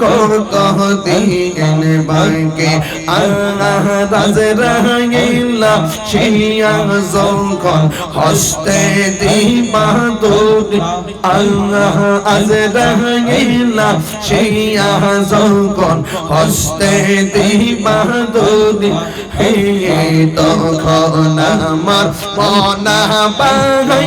কত দিন বাকি আল্লাহ শিয়া যখন হস্তে দিবা দুরি হে তখন আমার মনা বাহাই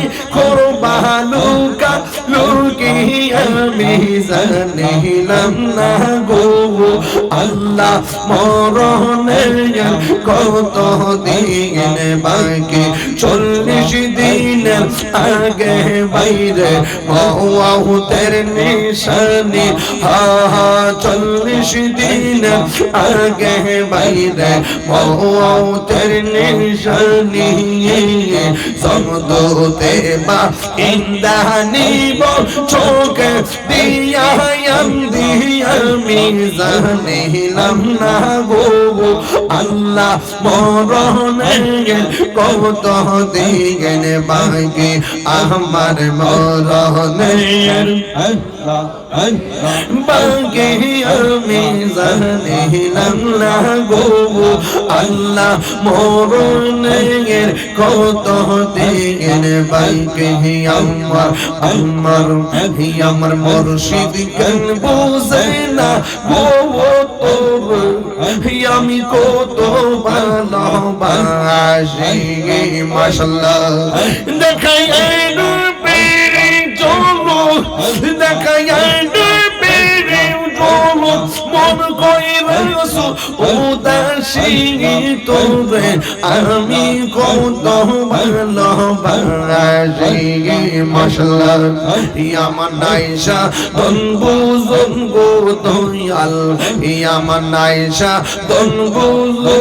আমি জানিলাম না গো আল্লাহ মরণের কত দিন বাকি চল্লিশ দিন আগে বাইরে মৌতের নিশানি হা হা চল্লিশ দিন আগে বাইরে মৌতের নিশানি সমদোতে বা ইন্দানিব চোখে দিয়া আমি জানিলাম না গো আল্লাহ মরণের কত দিন বাকি আমার গো আল্লাহ মরণের কত দিন হে আমার আমার আমার মুর্শিদ কেন বুঝে না? গো তো আমি কত ভালোবাসি, মাশাআল্লাহ। দেখাই উদাসী তোরে আমি কত ভালোবাসি মাশাল্লাহ আমার নাইশা দন বুঝন গো দয়াল আমার নাইশা দন বুঝো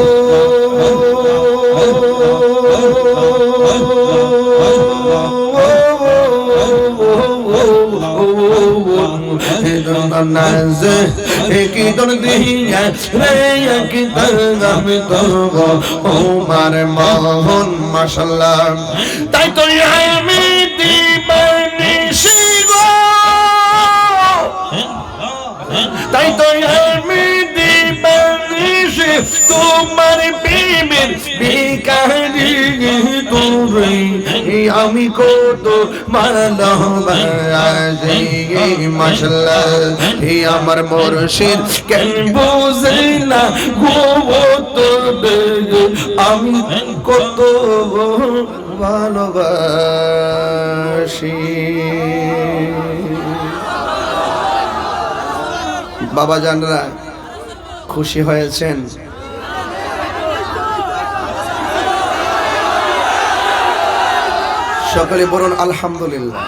নাজে কি তোর দিয়া রে কি তোর আমি তো ওমার মোহন মাশাল্লাহ। তাই তো আমি দিবানি শিগো তাই তো আমি তোমার প্রেমের বেকারি তোরে আমি কত মাশাল্লাহ হে আমার মুর্শিদ, কেন বুঝে না গো আমি কত ভালোবাসি। বাবা জানরা, খুশি হয়েছেন? সকলে বলুন আলহামদুলিল্লাহ।